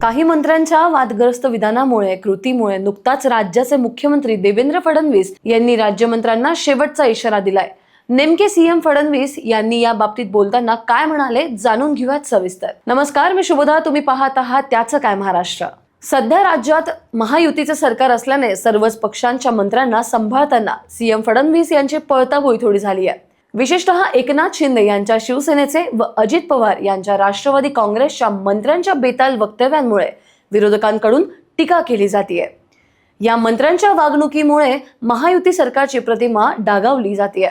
काही मंत्र्यांच्या वादग्रस्त विधानामुळे कृतीमुळे नुकताच राज्याचे मुख्यमंत्री देवेंद्र फडणवीस यांनी राज्यमंत्र्यांना शेवटचा इशारा दिलाय. नेमके सीएम फडणवीस यांनी या बाबतीत बोलताना काय म्हणाले जाणून घेऊयात सविस्तर. नमस्कार मी शुभदा तुम्ही पाहत आहात त्याचं काय महाराष्ट्र? सध्या राज्यात महायुतीचं सरकार असल्याने सर्वच पक्षांच्या मंत्र्यांना सांभाळताना सीएम फडणवीस यांची पळताबोळी थोडी झाली आहे. विशेषतः एकनाथ शिंदे यांच्या शिवसेनेचे व अजित पवार यांच्या राष्ट्रवादी काँग्रेसच्या मंत्र्यांच्या बेताल वक्तव्यांमुळे विरोधकांकडून टीका केली जाते या मंत्र्यांच्या वागणुकीमुळे महायुती सरकारची प्रतिमा डागावली जाते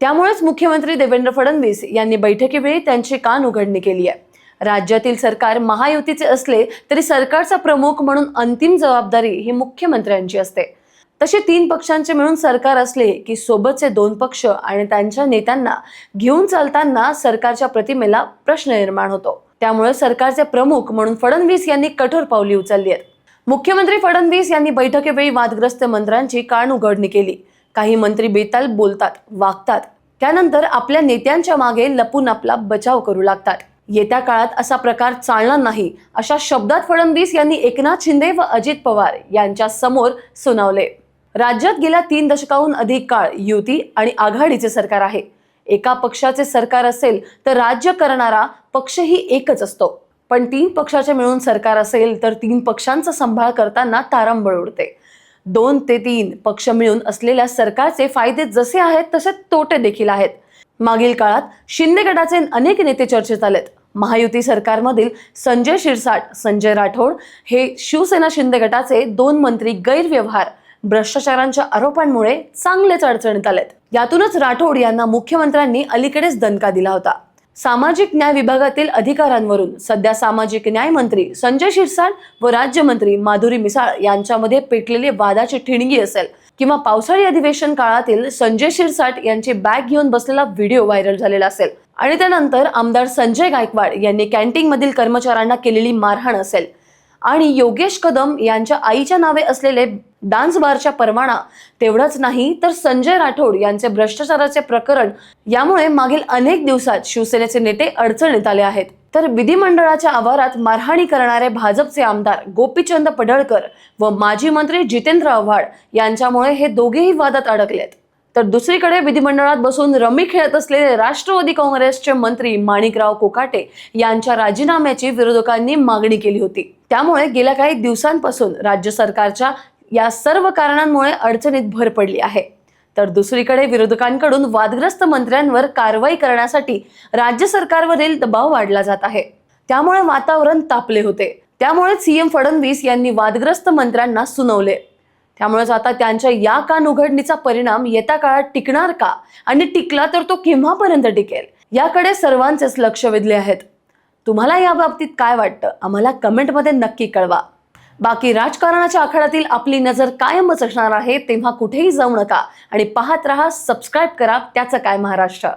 त्यामुळेच मुख्यमंत्री देवेंद्र फडणवीस यांनी बैठकीवेळी त्यांची कान उघडणी केली आहे राज्यातील सरकार महायुतीचे असले तरी सरकारचा प्रमुख म्हणून अंतिम जबाबदारी ही मुख्यमंत्र्यांची असते. तसे तीन पक्षांचे मिळून सरकार असले की सोबतचे दोन पक्ष आणि त्यांच्या नेत्यांना घेऊन चालताना सरकारच्या प्रतिमेला प्रश्न निर्माण होतो. त्यामुळे सरकारचे प्रमुख म्हणून फडणवीस यांनी कठोर पावली उचलली आहेत मुख्यमंत्री फडणवीस यांनी बैठकीवेळी वादग्रस्त मंत्र्यांची कान उघडणी केली. काही मंत्री बेताल बोलतात वागतात. त्यानंतर आपल्या नेत्यांच्या मागे लपून आपला बचाव करू लागतात. येत्या काळात असा प्रकार चालणार नाही अशा शब्दात फडणवीस यांनी एकनाथ शिंदे व अजित पवार यांच्या समोर सुनावले. राज्यात गेल्या तीन दशकाहून अधिक काळ युती आणि आघाडीचे सरकार आहे. एका पक्षाचे सरकार असेल तर राज्य करणारा पक्षही एकच असतो. पण तीन पक्षाचे मिळून सरकार असेल तर तीन पक्षांचा सांभाळ करताना तारंबळ उडते. दोन ते तीन पक्ष मिळून असलेल्या सरकारचे फायदे जसे आहेत तसे तोटे देखील आहेत. मागील काळात शिंदे गटाचे अनेक नेते चर्चेत आलेत. महायुती सरकारमधील संजय शिरसाट संजय राठोड हे शिवसेना शिंदे गटाचे दोन मंत्री गैरव्यवहार भ्रष्टाचारांच्या आरोपांमुळे चांगलेच अडचणीत आलेत. यातूनच राठोड यांना मुख्यमंत्र्यांनी अलीकडेच दणका दिला होता. सामाजिक न्याय विभागातील अधिकाऱ्यांवरून सध्या सामाजिक न्याय मंत्री संजय शिरसाट व राज्यमंत्री माधुरी मिसाळ यांच्यामध्ये पेटलेली वादाची ठिणगी असेल किंवा पावसाळी अधिवेशन काळातील संजय शिरसाट यांची बॅग घेऊन बसलेला व्हिडिओ व्हायरल झालेला असेल. आणि त्यानंतर आमदार संजय गायकवाड यांनी कॅन्टीन मधील कर्मचाऱ्यांना केलेली मारहाण असेल. आणि योगेश कदम यांच्या आईच्या नावे असलेले डान्स बारच्या परवाना तेवढंच नाही तर संजय राठोड यांचे भ्रष्टाचाराचे प्रकरण यामुळे मागील अनेक दिवसात शिवसेनेचे नेते अडचणीत आले आहेत. तर विधिमंडळाच्या आवारात मारहाणी करणारे भाजपचे आमदार गोपीचंद पडळकर व माजी मंत्री जितेंद्र आव्हाड यांच्यामुळे हे दोघेही वादात अडकलेत. तर दुसरीकडे विधिमंडळात बसून रमी खेळत असलेले राष्ट्रवादी काँग्रेसचे मंत्री माणिकराव कोकाटे यांच्या राजीनाम्याची विरोधकांनी मागणी केली होती. त्यामुळे गेल्या काही दिवसांपासून राज्य सरकारच्या या सर्व कारणांमुळे अडचणीत भर पडली आहे. तर दुसरीकडे विरोधकांकडून वादग्रस्त मंत्र्यांवर कारवाई करण्यासाठी राज्य सरकारवरील दबाव वाढला जात आहे. त्यामुळे वातावरण तापले होते. त्यामुळे सीएम फडणवीस यांनी वादग्रस्त मंत्र्यांना सुनावले. त्यामुळेच आता त्यांच्या या कान उघडणीचा परिणाम येत्या काळात टिकणार का? आणि टिकला तर तो केव्हापर्यंत टिकेल? याकडे सर्वांचेच लक्ष वेधले आहेत. तुम्हाला या बाबतीत काय वाटतं? आम्हाला कमेंटमध्ये नक्की कळवा. बाकी राजकारणाच्या आखाड्यातील आपली नजर कायमच असणार आहे तेव्हा कुठेही जाऊ नका. आणि पाहत रहा सबस्क्राईब करा त्याचं काय महाराष्ट्र?